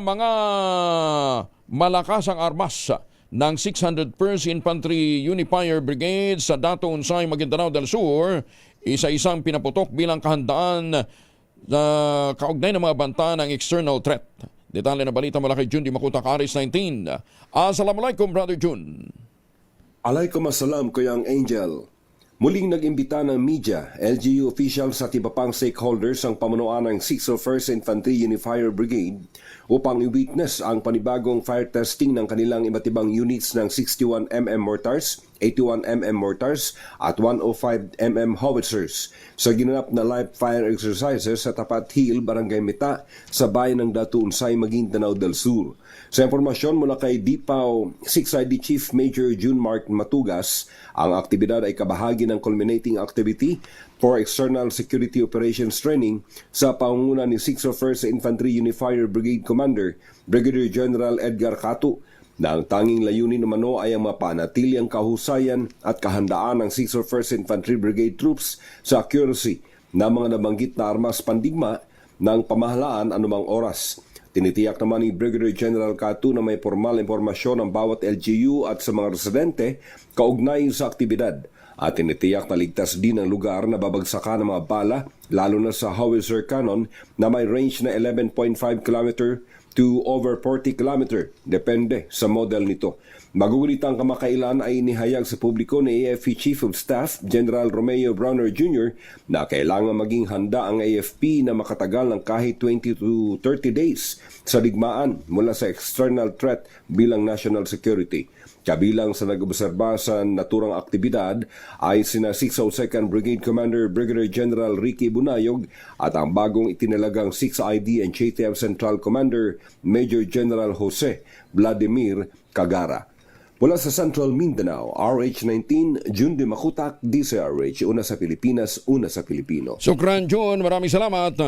mga malakas ang armas ng 601st Infantry Unifier Brigade sa Dato Unsay, Maguindanao del Sur, isa-isang pinaputok bilang kahandaan na kaugnay ng mga banta ng external threat. Detalye na balita mula kay Jun Di Makuta, Aris 19. Assalamualaikum, Brother Jun. Alaykum assalam, Kuyang Angel. Muling nag-imbita ng media, LGU officials at iba pang stakeholders ang pamunuan ng 601st Infantry Unifier Brigade upang i-witness ang panibagong fire testing ng kanilang iba't ibang units ng 61mm mortars, 81mm mortars at 105mm howitzers sa ginanap na live fire exercises sa Tapat Hill, Barangay Mita sa bayan ng Datu Unsay, Maguindanao del Sur. Sa impormasyon mula kay DIPAO 6ID Chief Major June Mark Matugas, ang aktibidad ay kabahagi ng culminating activity for External Security Operations Training sa pangunguna ni 601st Infantry Unifier Brigade Commander Brigadier General Edgar Catu na ang tanging layunin naman ay ang mapanatili ang kahusayan at kahandaan ng 601st Infantry Brigade troops sa accuracy ng mga nabanggit na armas pandigma ng pamahalaan anumang oras. Tinitiyak naman ni Brigadier General Catu na may formal impormasyon ang bawat LGU at sa mga residente kaugnay sa aktibidad at tinitiyak na ligtas din ang lugar na babagsakan ng mga bala lalo na sa howitzer cannon na may range na 11.5 km to over 40 km depende sa model nito. Magugulitang kamakailan ay inihayag sa publiko ni AFP Chief of Staff General Romeo Browner Jr. na kailangan maging handa ang AFP na makatagal ng kahit 20 to 30 days sa digmaan mula sa external threat bilang national security. Kabilang sa nag-obserba sa naturang aktibidad ay sina 602nd Brigade Commander Brigadier General Ricky Bunayog at ang bagong itinalagang 6ID and JTF Central Commander Major General Jose Vladimir Cagara. Mula sa Central Mindanao, RH19, June de Makutak, DCRH, una sa Pilipinas, una sa Pilipino. Sukran, Jun. Maraming salamat.